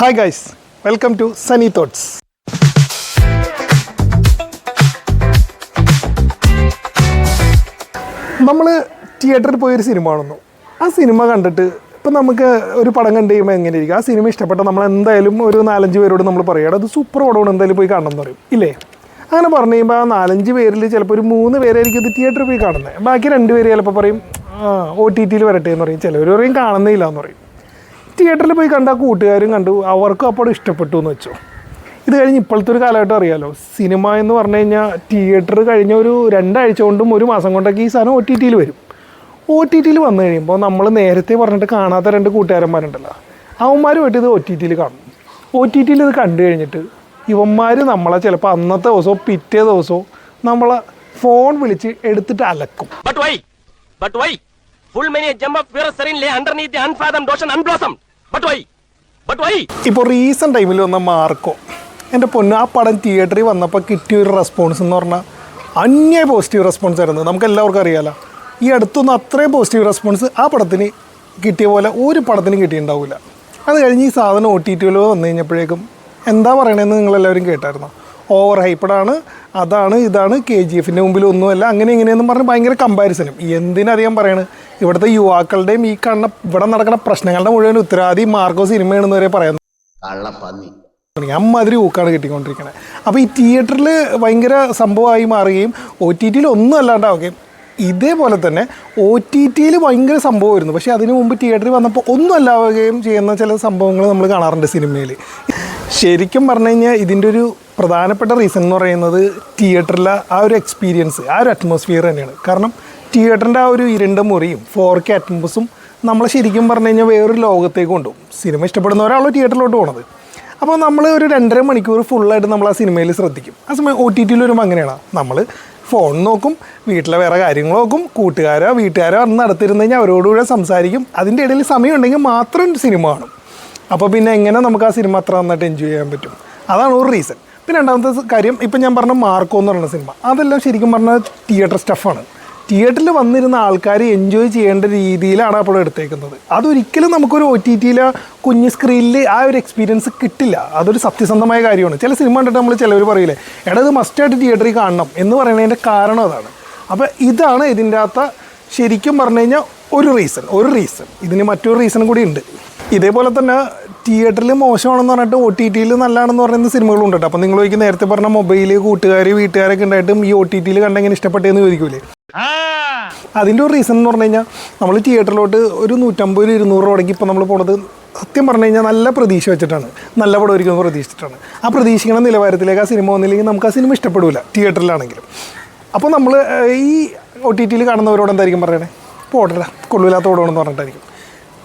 Hi guys welcome to Sunny thoughts നമ്മൾ തിയേറ്ററിൽ പോയൊരു സിനിമ കാണുന്നു. ആ സിനിമ കണ്ടിട്ട് ഇപ്പം നമുക്ക് ഒരു പടം കണ്ടു കഴിയുമ്പോൾ എങ്ങനെ ഇരിക്കും ആ സിനിമ ഇഷ്ടപ്പെട്ട നമ്മൾ എന്തായാലും ഒരു നാലഞ്ച് പേരോട് നമ്മൾ പറയുക അത് സൂപ്പർ പടമാണ് എന്തായാലും പോയി കാണണം എന്ന് പറയും. ഇല്ലേ? അങ്ങനെ പറഞ്ഞു കഴിയുമ്പോൾ ആ നാലഞ്ച് പേരിൽ ചിലപ്പോൾ ഒരു മൂന്ന് പേരായിരിക്കും ഇത് തിയേറ്ററിൽ പോയി കാണുന്നത്. ബാക്കി രണ്ട് പേര് ചിലപ്പോൾ പറയും ഒ ടി ടിയിൽ വരട്ടെ എന്ന് പറയും. ചിലവർ പറയും കാണുന്നില്ല എന്ന് പറയും. തിയേറ്ററിൽ പോയി കണ്ട കൂട്ടുകാരും കണ്ടു. അവർക്കും അപ്പോൾ ഇഷ്ടപ്പെട്ടു എന്ന് വെച്ചു. ഇത് കഴിഞ്ഞ് ഇപ്പോഴത്തെ ഒരു കാലഘട്ടം അറിയാലോ. സിനിമ എന്ന് പറഞ്ഞു കഴിഞ്ഞാൽ തിയേറ്റർ കഴിഞ്ഞ ഒരു രണ്ടാഴ്ച കൊണ്ടും ഒരു മാസം കൊണ്ടൊക്കെ ഈ സാധനം ഒ ടി ടിയിൽ വരും. ഒ ടി ടിയിൽ വന്നു കഴിയുമ്പോൾ നമ്മൾ നേരത്തെ പറഞ്ഞിട്ട് കാണാത്ത രണ്ട് കൂട്ടുകാരന്മാരുണ്ടല്ലോ. അവന്മാരുമായിട്ട് ഇത് ഒ ടി ടിയിൽ കാണും. ഒ ടി ടിയിൽ ഇത് കണ്ടു കഴിഞ്ഞിട്ട് ഇവന്മാർ നമ്മളെ ചിലപ്പോൾ അന്നത്തെ ദിവസമോ പിറ്റേ ദിവസമോ നമ്മളെ ഫോൺ വിളിച്ച് എടുത്തിട്ട് അലക്കും. But but many a gem of pure serene lay underneath the ocean unfathomed ഇപ്പോൾ റീസെന്റ് ടൈമിൽ വന്ന മാർക്കോ. എന്റെ പൊന്നു ആ പടം തിയേറ്ററിൽ വന്നപ്പോൾ കിട്ടിയ ഒരു റെസ്പോൺസ് എന്ന് പറഞ്ഞാൽ അന്യ പോസിറ്റീവ് റെസ്പോൺസ് ആയിരുന്നു. നമുക്ക് എല്ലാവർക്കും അറിയാലോ. ഈ അടുത്തൊന്നും അത്രയും പോസിറ്റീവ് റെസ്പോൺസ് ആ പടത്തിന് കിട്ടിയ പോലെ ഒരു പടത്തിന് കിട്ടിയിട്ടുണ്ടാവില്ല. അത് കഴിഞ്ഞ് ഈ സാധനം ഒ ടി ടിയിൽ വന്നു കഴിഞ്ഞപ്പോഴേക്കും എന്താ പറയണതെന്ന് നിങ്ങളെല്ലാവരും കേട്ടായിരുന്നു? ഓവർ ഹൈപ്പഡാണ് അതാണ് ഇതാണ് കെ ജി എഫിന്റെ മുമ്പിൽ ഒന്നുമല്ല. അങ്ങനെ ഇങ്ങനെയെന്നും പറഞ്ഞ് ഭയങ്കര കമ്പാരിസനും എന്തിനറിയാൻ പറയണ്? ഇവിടുത്തെ യുവാക്കളുടെയും ഈ കണ്ണ ഇവിടെ നടക്കുന്ന പ്രശ്നങ്ങളുടെ മുഴുവൻ ഉത്തരവാദി മാർക്കോ സിനിമയാണെന്ന് വരെ പറയുന്നു കള്ളപ്പന്നി. അമ്മാതിരി ഊക്കാണ് കിട്ടിക്കൊണ്ടിരിക്കുന്നത് അപ്പോൾ ഈ തിയേറ്ററിൽ ഭയങ്കര സംഭവമായി മാറുകയും ഒ ടി ടിയിൽ ഒന്നും അല്ലാണ്ടാവുകയും ഇതേപോലെ തന്നെ ഒ ടി ടിയിൽ ഭയങ്കര സംഭവമായിരുന്നു. പക്ഷേ അതിനു മുമ്പ് തിയേറ്ററിൽ വന്നപ്പോൾ ഒന്നും അല്ലാവുകയും ചെയ്യുന്ന ചില സംഭവങ്ങൾ നമ്മൾ കാണാറുണ്ട് സിനിമയിൽ ശരിക്കും പറഞ്ഞു കഴിഞ്ഞാൽ ഇതിന്റെ ഒരു പ്രധാനപ്പെട്ട റീസൺ എന്ന് പറയുന്നത് തിയേറ്ററിലെ ആ ഒരു എക്സ്പീരിയൻസ് ആ ഒരു അറ്റ്മോസ്ഫിയർ തന്നെയാണ്. കാരണം തിയേറ്ററിന്റെ ആ ഒരു ഇരുണ്ട മുറിയും ഫോർ കെ അറ്റ്മോസും നമ്മളെ ശരിക്കും പറഞ്ഞു കഴിഞ്ഞാൽ വേറൊരു ലോകത്തേക്ക് കൊണ്ടുപോകും. സിനിമ ഇഷ്ടപ്പെടുന്ന ഒരാളോ തിയേറ്ററിലോട്ട് പോണത്. അപ്പോൾ നമ്മൾ ഒരു രണ്ടര മണിക്കൂർ ഫുള്ളായിട്ട് നമ്മൾ ആ സിനിമയിൽ ശ്രദ്ധിക്കും. ആ സമയം ഒ ടി ടിയിൽ വരുമ്പോൾ അങ്ങനെയാണ്. നമ്മൾ ഫോൺ നോക്കും വീട്ടിലെ വേറെ കാര്യങ്ങൾ നോക്കും കൂട്ടുകാരോ വീട്ടുകാരോ അന്ന് നടത്തിരുന്നു കഴിഞ്ഞാൽ അവരോടുകൂടെ സംസാരിക്കും. അതിന്റെ ഇടയിൽ സമയം ഉണ്ടെങ്കിൽ മാത്രം സിനിമ കാണും. അപ്പോൾ പിന്നെ എങ്ങനെ നമുക്ക് ആ സിനിമ അത്ര നന്നായിട്ട് എൻജോയ് ചെയ്യാൻ പറ്റും? അതാണ് ഒരു റീസൺ പിന്നെ രണ്ടാമത്തെ കാര്യം ഇപ്പം ഞാൻ പറഞ്ഞ മാർക്കോ എന്ന് പറയുന്ന സിനിമ. അതെല്ലാം ശരിക്കും പറഞ്ഞാൽ തിയേറ്റർ സ്റ്റഫാണ്. തിയേറ്ററിൽ വന്നിരുന്ന ആൾക്കാർ എൻജോയ് ചെയ്യേണ്ട രീതിയിലാണ് അപ്പോൾ എടുത്തേക്കുന്നത്. അതൊരിക്കലും നമുക്കൊരു ഒ ടി ടിയിലെ കുഞ്ഞ് സ്ക്രീനിൽ ആ ഒരു എക്സ്പീരിയൻസ് കിട്ടില്ല. അതൊരു സത്യസന്ധമായ കാര്യമാണ്. ചില സിനിമ കണ്ടിട്ട് നമ്മൾ ചിലവർ പറയില്ലേ എടാ ഇത് മസ്റ്റായിട്ട് തിയേറ്ററിൽ കാണണം എന്ന് പറയുന്നതിന്റെ കാരണം അതാണ്. അപ്പോൾ ഇതാണ് ഇതിന്റെ അകത്ത ശരിക്കും പറഞ്ഞു കഴിഞ്ഞാൽ ഒരു റീസൺ ഒരു റീസൺ ഇതിന് മറ്റൊരു റീസൺ കൂടി ഉണ്ട്. ഇതേപോലെ തന്നെ തിയേറ്ററിൽ മോശമാണെന്ന് പറഞ്ഞിട്ട് ഒ ടി ടിയിൽ നല്ലതാണെന്ന് പറയുന്ന സിനിമകളുണ്ട് കേട്ടോ അപ്പോൾ നിങ്ങൾ ചോദിക്കും നേരത്തെ പറഞ്ഞ മൊബൈൽ കൂട്ടുകാർ വീട്ടുകാരൊക്കെ ഉണ്ടായിട്ടും ഈ ഒ ടി ടിയിൽ കണ്ടെങ്ങനെ ഇഷ്ടപ്പെട്ടതെന്ന് ചോദിക്കൂലേ? അതിന്റെ ഒരു റീസൺ എന്ന് പറഞ്ഞു കഴിഞ്ഞാൽ നമ്മൾ തിയേറ്ററിലോട്ട് ഒരു നൂറ്റമ്പത് ഇരുന്നൂറ് രൂപയ്ക്ക് ഇപ്പോൾ നമ്മൾ പോണത് സത്യം പറഞ്ഞു കഴിഞ്ഞാൽ നല്ല പ്രതീക്ഷ വെച്ചിട്ടാണ്. നല്ല പടം ഒരിക്കലും പ്രതീക്ഷിച്ചിട്ടാണ്. ആ പ്രതീക്ഷിക്കുന്ന നിലവാരത്തിലേക്ക് ആ സിനിമ വന്നില്ലെങ്കിൽ നമുക്ക് ആ സിനിമ ഇഷ്ടപ്പെടില്ല തിയേറ്ററിലാണെങ്കിലും. അപ്പോൾ നമ്മൾ ഈ ഒ ടി ടിയിൽ കാണുന്നവരോട് എന്തായിരിക്കും പറയണേ? പോടല കൊള്ളില്ലാത്ത ഓടണമെന്ന് പറഞ്ഞിട്ടായിരിക്കും.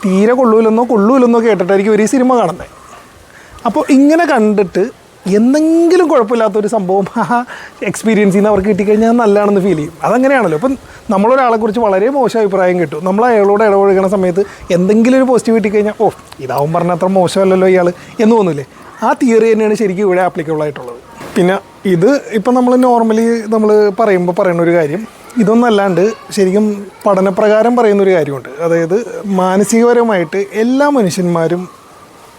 തീരെ കൊള്ളൂലെന്നോ കൊള്ളൂലെന്നോ കേട്ടിട്ടായിരിക്കും ഒരു സിനിമ കാണുന്നത് അപ്പോൾ ഇങ്ങനെ കണ്ടിട്ട് എന്തെങ്കിലും കുഴപ്പമില്ലാത്തൊരു സംഭവം എക്സ്പീരിയൻസ് ചെയ്യുന്ന അവർക്ക് കിട്ടിക്കഴിഞ്ഞാൽ നല്ലതാണെന്ന് ഫീൽ ചെയ്യും. അതങ്ങനെയാണല്ലോ. ഇപ്പം നമ്മളൊരാളെക്കുറിച്ച് വളരെ മോശം അഭിപ്രായം കിട്ടും. നമ്മൾ അയാളോട് ഇടപഴകുന്ന സമയത്ത് എന്തെങ്കിലും ഒരു പോസിറ്റീവ് കിട്ടിക്കഴിഞ്ഞാൽ ഓ ഇതാവും പറഞ്ഞ അത്ര മോശമല്ലല്ലോ ഇയാൾ എന്ന് തോന്നില്ലേ ആ തിയറി തന്നെയാണ് ശരിക്കും ഇവിടെ ആപ്ലിക്കബിൾ ആയിട്ടുള്ളത്. പിന്നെ ഇത് ഇപ്പം നമ്മൾ നോർമലി നമ്മൾ പറയുമ്പോൾ പറയുന്ന ഒരു കാര്യം ഇതൊന്നല്ലാണ്ട് ശരിക്കും പഠനപ്രകാരം പറയുന്നൊരു കാര്യമുണ്ട്. അതായത് മാനസികപരമായിട്ട് എല്ലാ മനുഷ്യന്മാരും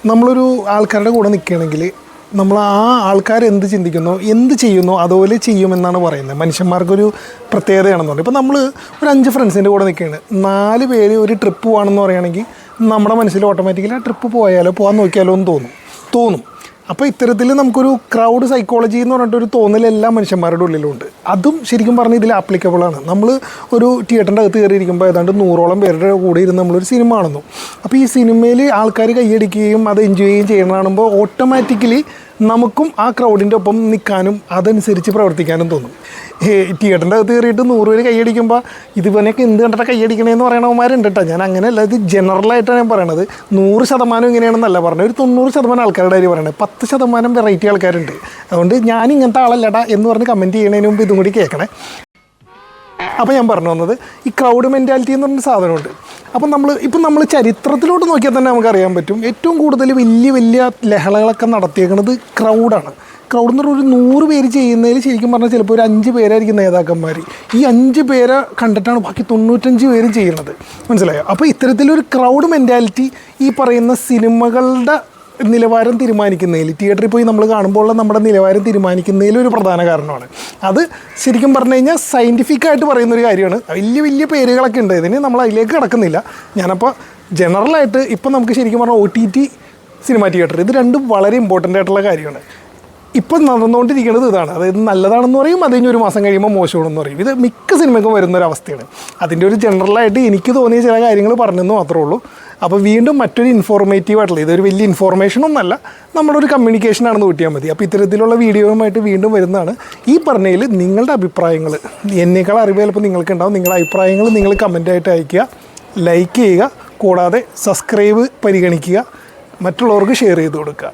നമ്മളൊരു ആൾക്കാരുടെ കൂടെ നിൽക്കുകയാണെങ്കിൽ നമ്മൾ ആ ആൾക്കാർ എന്ത് ചിന്തിക്കുന്നോ എന്ത് ചെയ്യുന്നോ അതുപോലെ ചെയ്യുമെന്നാണ് പറയുന്നത്. മനുഷ്യന്മാർക്കൊരു പ്രത്യേകതയാണെന്ന് പറയുന്നത് ഇപ്പോൾ നമ്മൾ ഒരു അഞ്ച് ഫ്രണ്ട്സിന്റെ കൂടെ നിൽക്കുകയാണ്. നാല് പേര് ഒരു ട്രിപ്പ് പോകണമെന്ന് പറയുകയാണെങ്കിൽ നമ്മുടെ മനസ്സിൽ ഓട്ടോമാറ്റിക്കലി ആ ട്രിപ്പ് പോയാലോ പോകാൻ നോക്കിയാലോ എന്ന് തോന്നും. തോന്നും. അപ്പോൾ ഇത്തരത്തിൽ നമുക്കൊരു ക്രൗഡ് സൈക്കോളജി എന്ന് പറഞ്ഞിട്ട് ഒരു തോന്നൽ എല്ലാ മനുഷ്യന്മാരുടെ ഉള്ളിലുണ്ട്. അതും ശരിക്കും പറഞ്ഞാൽ ഇതിൽ ആപ്ലിക്കബിൾ ആണ്. നമ്മൾ ഒരു തിയേറ്ററിന്റെ അകത്ത് കയറിയിരിക്കുമ്പോൾ ഏതാണ്ട് നൂറോളം പേരുടെ കൂടെ ഇരുന്ന് നമ്മളൊരു സിനിമ കാണുന്നു. അപ്പോൾ ഈ സിനിമയിൽ ആൾക്കാർ കൈയടിക്കുകയും അത് എൻജോയ് ചെയ്യുകയും ചെയ്യണം കാണുമ്പോൾ ഓട്ടോമാറ്റിക്കലി നമുക്കും ആ ക്രൗഡിന്റെ ഒപ്പം നിൽക്കാനും അതനുസരിച്ച് പ്രവർത്തിക്കാനും തോന്നും. തിയേറ്ററിന്റെ അകത്ത് കയറിയിട്ട് നൂറ് പേര് കൈയടിക്കുമ്പോൾ ഇതിവനൊക്കെ എന്ത് കണ്ടിട്ട് കൈയടിക്കണേന്ന് പറയണവന്മാരുണ്ട് കേട്ടോ ഞാൻ അങ്ങനെയല്ല ഇത് ജനറലായിട്ടാണ് ഞാൻ പറയണത്. നൂറ് ശതമാനം ഇങ്ങനെയാണെന്നല്ല പറഞ്ഞത്. ഒരു തൊണ്ണൂറ് ശതമാനം ആൾക്കാരുടെ കാര്യം പറയണത്. പത്ത് ശതമാനം വെറൈറ്റി ആൾക്കാരുണ്ട്. അതുകൊണ്ട് ഞാൻ ഇങ്ങനത്തെ ആളല്ലടാ എന്ന് പറഞ്ഞ് കമന്റ് ചെയ്യണതിന് മുമ്പ് ഇതും കൂടി കേൾക്കണേ. അപ്പോൾ ഞാൻ പറഞ്ഞു വന്നത് ഈ ക്രൗഡ് മെന്റാലിറ്റി എന്ന് പറഞ്ഞ സാധനമുണ്ട്. അപ്പം നമ്മൾ ഇപ്പം നമ്മൾ ചരിത്രത്തിലോട്ട് നോക്കിയാൽ തന്നെ നമുക്ക് അറിയാൻ പറ്റും. ഏറ്റവും കൂടുതൽ വലിയ വലിയ ലഹളകളൊക്കെ നടത്തിയേക്കുന്നത് ക്രൗഡാണ് ക്രൗഡ് എന്ന് പറഞ്ഞാൽ ഒരു നൂറ് പേര് ചെയ്യുന്നതിൽ ശരിക്കും പറഞ്ഞാൽ ചിലപ്പോൾ ഒരു അഞ്ച് പേരായിരിക്കും നേതാക്കന്മാർ ഈ അഞ്ച് പേരെ കണ്ടിട്ടാണ് ബാക്കി തൊണ്ണൂറ്റഞ്ച് പേരും ചെയ്യുന്നത്. മനസ്സിലായോ? അപ്പോൾ ഇത്തരത്തിലൊരു ക്രൗഡ് മെന്റാലിറ്റി ഈ പറയുന്ന സിനിമകളുടെ നിലവാരം തീരുമാനിക്കുന്നതിൽ തിയേറ്ററിൽ പോയി നമ്മൾ കാണുമ്പോൾ നമ്മുടെ നിലവാരം തീരുമാനിക്കുന്നതിൽ ഒരു പ്രധാന കാരണമാണ്. അത് ശരിക്കും പറഞ്ഞു കഴിഞ്ഞാൽ സയന്റിഫിക്കായിട്ട് പറയുന്നൊരു കാര്യമാണ്. വലിയ വലിയ പേരുകളൊക്കെ ഉണ്ട്. ഇതിന് നമ്മൾ അതിലേക്ക് കിടക്കുന്നില്ല. ഞാനപ്പോൾ ജനറലായിട്ട് ഇപ്പം നമുക്ക് ശരിക്കും പറഞ്ഞാൽ O T T cinema theatre ഇത് രണ്ടും വളരെ ഇമ്പോർട്ടന്റ് ആയിട്ടുള്ള കാര്യമാണ്. ഇപ്പം നടന്നുകൊണ്ടിരിക്കുന്നത് ഇതാണ്. അതായത് നല്ലതാണെന്ന് പറയും അത് കഴിഞ്ഞ് ഒരു മാസം കഴിയുമ്പോൾ മോശമാണെന്ന് പറയും. ഇത് മിക്ക സിനിമയ്ക്കും വരുന്ന ഒരു അവസ്ഥയാണ്. അതിന്റെ ഒരു ജനറലായിട്ട് എനിക്ക് തോന്നിയ ചില കാര്യങ്ങൾ പറഞ്ഞെന്ന് മാത്രമേ ഉള്ളൂ. അപ്പോൾ വീണ്ടും മറ്റൊരു ഇൻഫോർമേറ്റീവ് ആയിട്ടുള്ള ഇതൊരു വലിയ ഒരു കമ്മ്യൂണിക്കേഷൻ ആണെന്ന് കൂട്ടിയാൽ മതി. അപ്പോൾ ഇത്തരത്തിലുള്ള വീഡിയോയുമായിട്ട് വീണ്ടും വരുന്നതാണ്. ഈ പറഞ്ഞതിൽ നിങ്ങളുടെ അഭിപ്രായങ്ങൾ എന്നേക്കാൾ അറിവ് ചിലപ്പോൾ നിങ്ങൾക്ക് ഉണ്ടാവും നിങ്ങളുടെ അഭിപ്രായങ്ങൾ നിങ്ങൾ കമന്റായിട്ട് അയയ്ക്കുക ലൈക്ക് ചെയ്യുക കൂടാതെ സബ്സ്ക്രൈബ് പരിഗണിക്കുക മറ്റുള്ളവർക്ക് ഷെയർ ചെയ്ത് കൊടുക്കുക.